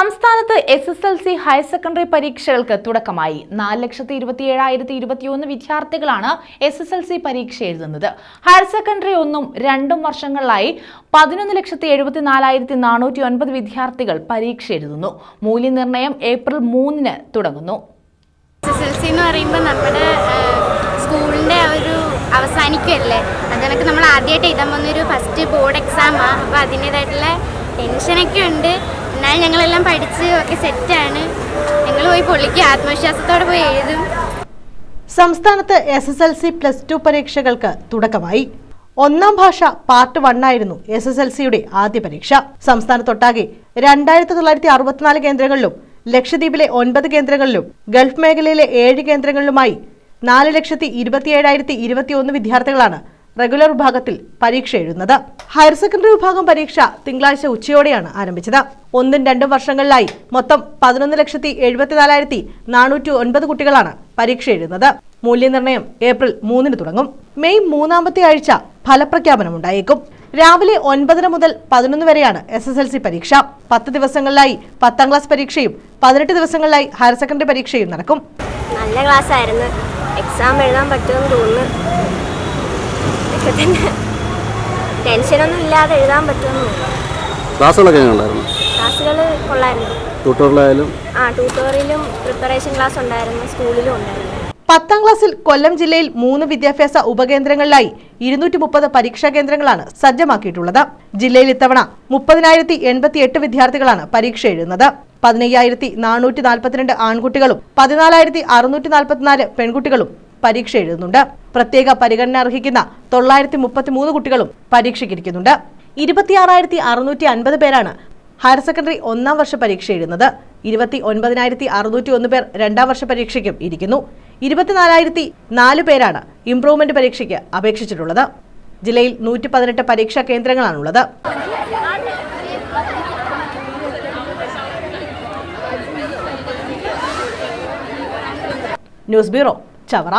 സംസ്ഥാനത്ത് S S L C higher secondary പരീക്ഷകൾക്ക് തുടക്കമായി. നാല് ലക്ഷത്തി ഇരുപത്തി ഏഴായിരത്തി ഇരുപത്തിയൊന്ന് വിദ്യാർത്ഥികളാണ് എസ് എസ് എൽ സി പരീക്ഷ എഴുതുന്നത്. ഹയർ സെക്കൻഡറി ഒന്നും രണ്ടും വർഷങ്ങളിലായി പതിനൊന്ന് ലക്ഷത്തി എഴുപത്തി നാലായിരത്തി നാനൂറ്റി ഒൻപത് വിദ്യാർത്ഥികൾ പരീക്ഷ എഴുതുന്നു. മൂല്യനിർണയം ഏപ്രിൽ മൂന്നിന് തുടങ്ങുന്നു. എസ് ഒരു അവസാനിക്കുമല്ലേ അതിനൊക്കെ നമ്മൾ ആദ്യമായിട്ട് എഴുതാൻ വന്നൊരു ഫസ്റ്റ് ബോർഡ് എക്സാമാണ് അപ്പോൾ അതിന്റേതായിട്ടുള്ള ടെൻഷനൊക്കെ ഉണ്ട്. എന്നാലും ഞങ്ങളെല്ലാം പഠിച്ച് ഒക്കെ സെറ്റാണ് ഞങ്ങൾ പോയി പൊള്ളിക്ക് ആത്മവിശ്വാസത്തോടെ പോയി എഴുതും. സംസ്ഥാനത്ത് S S L C plus two പരീക്ഷകൾക്ക് തുടക്കമായി. ഒന്നാം ഭാഷ പാർട്ട് വൺ ആയിരുന്നു എസ് എസ് എൽ സിയുടെ ആദ്യ പരീക്ഷ. സംസ്ഥാനത്തൊട്ടാകെ രണ്ടായിരത്തി തൊള്ളായിരത്തി അറുപത്തിനാല് കേന്ദ്രങ്ങളിലും ലക്ഷദ്വീപിലെ ഒൻപത് കേന്ദ്രങ്ങളിലും ഗൾഫ് മേഖലയിലെ ഏഴ് കേന്ദ്രങ്ങളിലുമായി നാല് ലക്ഷത്തി ഇരുപത്തിയേഴായിരത്തി ഇരുപത്തിയൊന്ന് വിദ്യാർത്ഥികളാണ് റെഗുലർ വിഭാഗത്തിൽ പരീക്ഷ എഴുതുന്നത്. ഹയർ സെക്കൻഡറി വിഭാഗം പരീക്ഷ തിങ്കളാഴ്ച ഉച്ചയോടെയാണ് ആരംഭിച്ചത്. ഒന്നും രണ്ടും വർഷങ്ങളിലായി മൊത്തം പതിനൊന്ന് ലക്ഷത്തി എഴുപത്തിനാലായിരത്തി നാനൂറ്റി ഒൻപത് കുട്ടികളാണ് പരീക്ഷ എഴുതുന്നത്. മൂല്യനിർണയം ഏപ്രിൽ മൂന്നിന് തുടങ്ങും. മെയ് മൂന്നാമത്തെ ആഴ്ച ഫലപ്രഖ്യാപനം ഉണ്ടായേക്കും. രാവിലെ ഒൻപതര മുതൽ പതിനൊന്ന് വരെയാണ് എസ് എസ് എൽ സി പരീക്ഷ. പത്ത് ദിവസങ്ങളിലായി പത്താം ക്ലാസ് പരീക്ഷയും പതിനെട്ട് ദിവസങ്ങളിലായി ഹയർ സെക്കൻഡറി പരീക്ഷയും നടക്കും. നല്ല ക്ലാസ് ആയിരുന്നു എക്സാം എഴുതാൻ പറ്റുമെന്ന് തോന്നുന്നു. ഇതൊക്കെ തന്നെ. ടെൻഷനൊന്നും ഇല്ലാതെ എഴുതാൻ പറ്റുമെന്ന് തോന്നുന്നു. ക്ലാസ്സുകളൊക്കെ ഉണ്ടായിരുന്നു? ക്ലാസ്സുകൾ കൊള്ളായിരുന്നു. ട്യൂട്ടോറിയലായാലും? ആ ട്യൂട്ടോറിയലും പ്രിപ്പറേഷൻ ക്ലാസ് ഉണ്ടായിരുന്നു സ്കൂളിലും ഉണ്ടായിരുന്നു. പത്താം ക്ലാസ്സിൽ കൊല്ലം ജില്ലയിൽ മൂന്ന് വിദ്യാഭ്യാസ ഉപകേന്ദ്രങ്ങളിലായി ഇരുന്നൂറ്റി മുപ്പത് പരീക്ഷാ കേന്ദ്രങ്ങളാണ് സജ്ജമാക്കിയിട്ടുള്ളത്. ജില്ലയിൽ ഇത്തവണ മുപ്പതിനായിരത്തി എൺപത്തി എട്ട് വിദ്യാർത്ഥികളാണ് പരീക്ഷ എഴുതുന്നത്. പതിനയ്യായിരത്തി നാനൂറ്റി നാൽപ്പത്തിരണ്ട് ആൺകുട്ടികളും പതിനാലായിരത്തി അറുന്നൂറ്റി നാൽപ്പത്തിനാല് പെൺകുട്ടികളും പരീക്ഷ എഴുതുന്നുണ്ട്. പ്രത്യേക പരിഗണന അർഹിക്കുന്ന തൊള്ളായിരത്തി മുപ്പത്തി മൂന്ന് കുട്ടികളും പരീക്ഷയ്ക്കിരിക്കുന്നുണ്ട്. ഇരുപത്തിയാറായിരത്തി അറുന്നൂറ്റി അൻപത് പേരാണ് ഹയർ സെക്കൻഡറി ഒന്നാം വർഷ പരീക്ഷ എഴുതുന്നത്. ഇരുപത്തി ഒൻപതിനായിരത്തി അറുന്നൂറ്റി ഒന്ന് പേർ രണ്ടാം വർഷ പരീക്ഷയ്ക്കും ഇരിക്കുന്നു. ഇരുപത്തിനാലായിരത്തി നാല് പേരാണ് ഇംപ്രൂവ്മെന്റ് പരീക്ഷയ്ക്ക് അപേക്ഷിച്ചിട്ടുള്ളത്. ജില്ലയിൽ നൂറ്റി പതിനെട്ട് പരീക്ഷാ കേന്ദ്രങ്ങളാണുള്ളത്. News bureau Chavara.